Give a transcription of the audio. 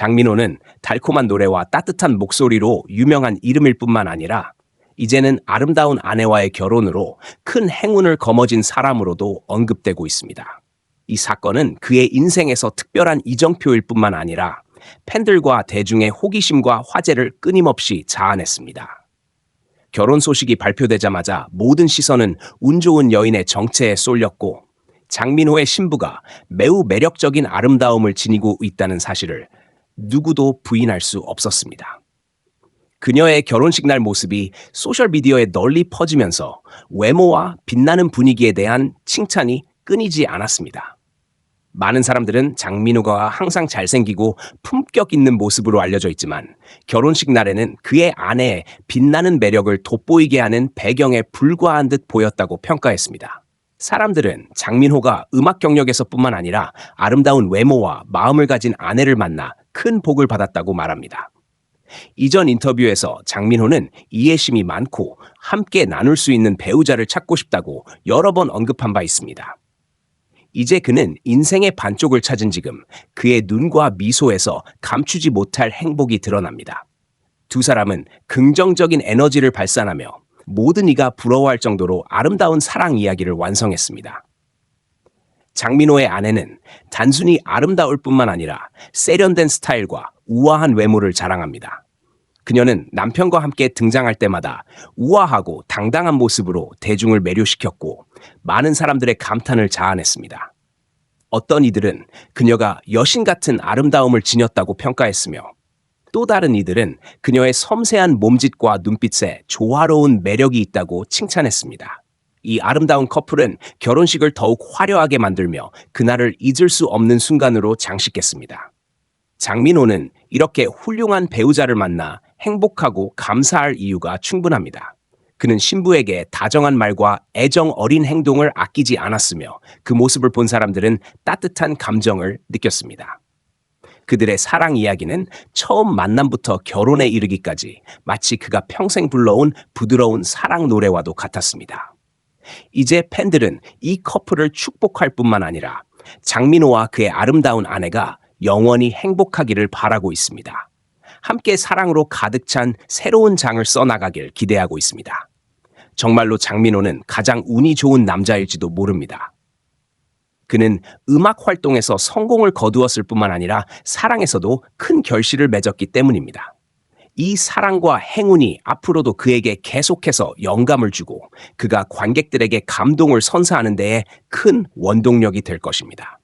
장민호는 달콤한 노래와 따뜻한 목소리로 유명한 이름일 뿐만 아니라 이제는 아름다운 아내와의 결혼으로 큰 행운을 거머쥔 사람으로도 언급되고 있습니다. 이 사건은 그의 인생에서 특별한 이정표일 뿐만 아니라 팬들과 대중의 호기심과 화제를 끊임없이 자아냈습니다. 결혼 소식이 발표되자마자 모든 시선은 운 좋은 여인의 정체에 쏠렸고 장민호의 신부가 매우 매력적인 아름다움을 지니고 있다는 사실을 누구도 부인할 수 없었습니다. 그녀의 결혼식 날 모습이 소셜미디어에 널리 퍼지면서 외모와 빛나는 분위기에 대한 칭찬이 끊이지 않았습니다. 많은 사람들은 장민호가 항상 잘생기고 품격 있는 모습으로 알려져 있지만 결혼식 날에는 그의 아내의 빛나는 매력을 돋보이게 하는 배경에 불과한 듯 보였다고 평가했습니다. 사람들은 장민호가 음악 경력에서뿐만 아니라 아름다운 외모와 마음을 가진 아내를 만나 큰 복을 받았다고 말합니다. 이전 인터뷰에서 장민호는 이해심이 많고 함께 나눌 수 있는 배우자를 찾고 싶다고 여러 번 언급한 바 있습니다. 이제 그는 인생의 반쪽을 찾은 지금 그의 눈과 미소에서 감추지 못할 행복이 드러납니다. 두 사람은 긍정적인 에너지를 발산하며 모든 이가 부러워할 정도로 아름다운 사랑 이야기를 완성했습니다. 장민호의 아내는 단순히 아름다울 뿐만 아니라 세련된 스타일과 우아한 외모를 자랑합니다. 그녀는 남편과 함께 등장할 때마다 우아하고 당당한 모습으로 대중을 매료시켰고 많은 사람들의 감탄을 자아냈습니다. 어떤 이들은 그녀가 여신 같은 아름다움을 지녔다고 평가했으며 또 다른 이들은 그녀의 섬세한 몸짓과 눈빛에 조화로운 매력이 있다고 칭찬했습니다. 이 아름다운 커플은 결혼식을 더욱 화려하게 만들며 그날을 잊을 수 없는 순간으로 장식했습니다. 장민호는 이렇게 훌륭한 배우자를 만나 행복하고 감사할 이유가 충분합니다. 그는 신부에게 다정한 말과 애정 어린 행동을 아끼지 않았으며 그 모습을 본 사람들은 따뜻한 감정을 느꼈습니다. 그들의 사랑 이야기는 처음 만남부터 결혼에 이르기까지 마치 그가 평생 불러온 부드러운 사랑 노래와도 같았습니다. 이제 팬들은 이 커플을 축복할 뿐만 아니라 장민호와 그의 아름다운 아내가 영원히 행복하기를 바라고 있습니다. 함께 사랑으로 가득 찬 새로운 장을 써나가길 기대하고 있습니다. 정말로 장민호는 가장 운이 좋은 남자일지도 모릅니다. 그는 음악 활동에서 성공을 거두었을 뿐만 아니라 사랑에서도 큰 결실을 맺었기 때문입니다. 이 사랑과 행운이 앞으로도 그에게 계속해서 영감을 주고 그가 관객들에게 감동을 선사하는 데에 큰 원동력이 될 것입니다.